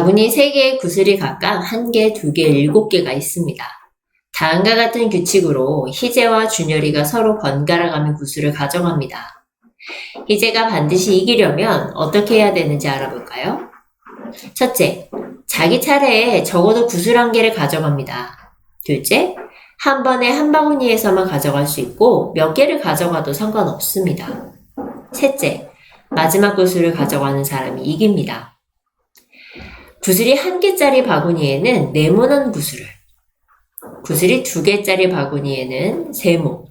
바구니 3개의 구슬이 각각 1개, 2개, 7개가 있습니다. 다음과 같은 규칙으로 희재와 준열이가 서로 번갈아가며 구슬을 가져갑니다. 희재가 반드시 이기려면 어떻게 해야 되는지 알아볼까요? 첫째, 자기 차례에 적어도 구슬 한 개를 가져갑니다. 둘째, 한 번에 한 바구니에서만 가져갈 수 있고 몇 개를 가져가도 상관없습니다. 셋째, 마지막 구슬을 가져가는 사람이 이깁니다. 구슬이 한 개짜리 바구니에는 네모난 구슬을, 구슬이 두 개짜리 바구니에는 세모,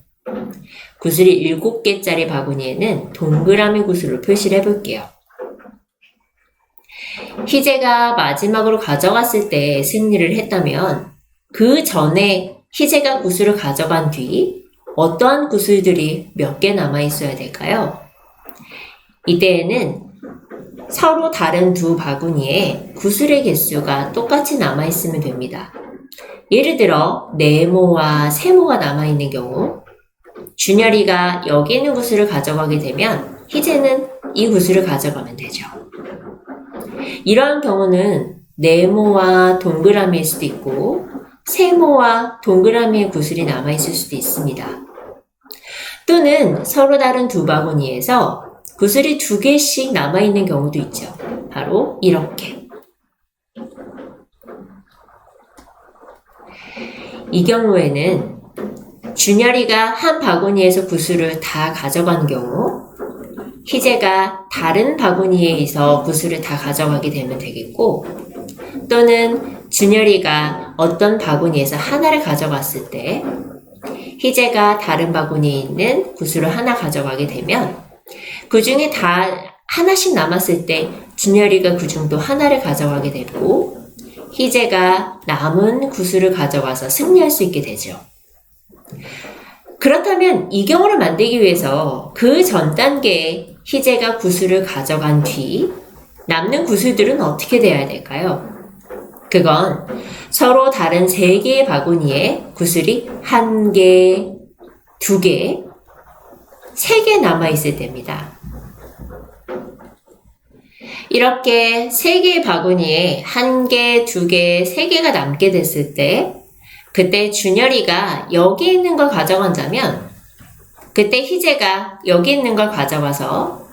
구슬이 일곱 개짜리 바구니에는 동그라미 구슬로 표시를 해볼게요. 희재가 마지막으로 가져갔을 때 승리를 했다면 그 전에 희재가 구슬을 가져간 뒤 어떠한 구슬들이 몇 개 남아 있어야 될까요? 이때에는 서로 다른 두 바구니에 구슬의 개수가 똑같이 남아 있으면 됩니다. 예를 들어 네모와 세모가 남아 있는 경우 준열이가 여기 있는 구슬을 가져가게 되면 희재는 이 구슬을 가져가면 되죠. 이러한 경우는 네모와 동그라미일 수도 있고 세모와 동그라미의 구슬이 남아 있을 수도 있습니다. 또는 서로 다른 두 바구니에서 구슬이 두 개씩 남아 있는 경우도 있죠. 바로 이렇게. 이 경우에는 준열이가 한 바구니에서 구슬을 다 가져간 경우 희재가 다른 바구니에서 구슬을 다 가져가게 되면 되겠고 또는 준열이가 어떤 바구니에서 하나를 가져갔을 때 희재가 다른 바구니에 있는 구슬을 하나 가져가게 되면 그 중에 다 하나씩 남았을 때 준열이가 그 중도 하나를 가져가게 되고 희재가 남은 구슬을 가져가서 승리할 수 있게 되죠. 그렇다면 이 경우를 만들기 위해서 그 전 단계에 희재가 구슬을 가져간 뒤 남는 구슬들은 어떻게 되어야 될까요? 그건 서로 다른 세 개의 바구니에 구슬이 한 개, 두 개, 세개 남아있을 때입니다. 이렇게 세 개의 바구니에 한 개, 두 개, 세 개가 남게 됐을 때, 그때 준열이가 여기 있는 걸 가져간다면, 그때 희재가 여기 있는 걸 가져가서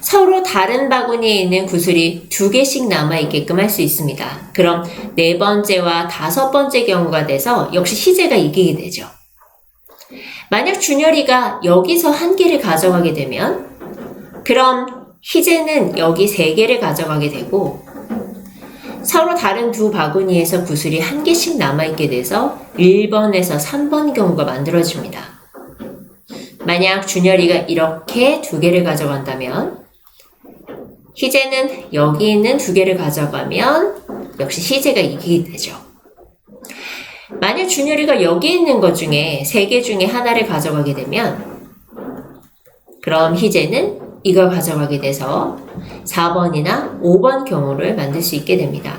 서로 다른 바구니에 있는 구슬이 두 개씩 남아 있게끔 할 수 있습니다. 그럼 네 번째와 다섯 번째 경우가 돼서 역시 희재가 이기게 되죠. 만약 준열이가 여기서 한 개를 가져가게 되면 그럼 희재는 여기 세 개를 가져가게 되고 서로 다른 두 바구니에서 구슬이 한 개씩 남아있게 돼서 1번에서 3번 경우가 만들어집니다. 만약 준열이가 이렇게 두 개를 가져간다면 희재는 여기 있는 두 개를 가져가면 역시 희재가 이기게 되죠. 만약 준열이가 여기 있는 것 중에 세 개 중에 하나를 가져가게 되면 그럼 희재는 이걸 가져가게 돼서 4번이나 5번 경우를 만들 수 있게 됩니다.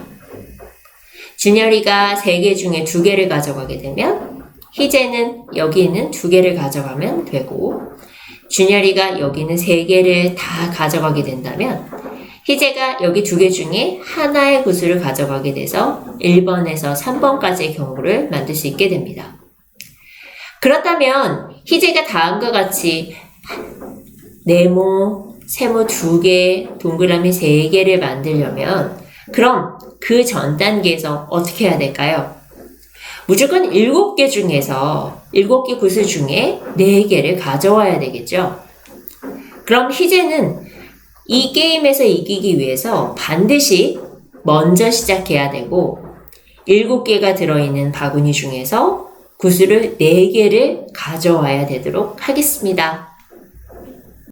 준열이가 세개 중에 두 개를 가져가게 되면 희재는 여기 있는 두 개를 가져가면 되고 준열이가 여기 있는 세 개를 다 가져가게 된다면 희재가 여기 두 개 중에 하나의 구슬을 가져가게 돼서 1번에서 3번까지의 경우를 만들 수 있게 됩니다. 그렇다면 희재가 다음과 같이 네모, 세모 두 개, 동그라미 세 개를 만들려면 그럼 그 전 단계에서 어떻게 해야 될까요? 무조건 7개 중에서 7개 구슬 중에 4개를 가져와야 되겠죠? 그럼 희재는 이 게임에서 이기기 위해서 반드시 먼저 시작해야 되고 7개가 들어있는 바구니 중에서 구슬을 4개를 가져와야 되도록 하겠습니다.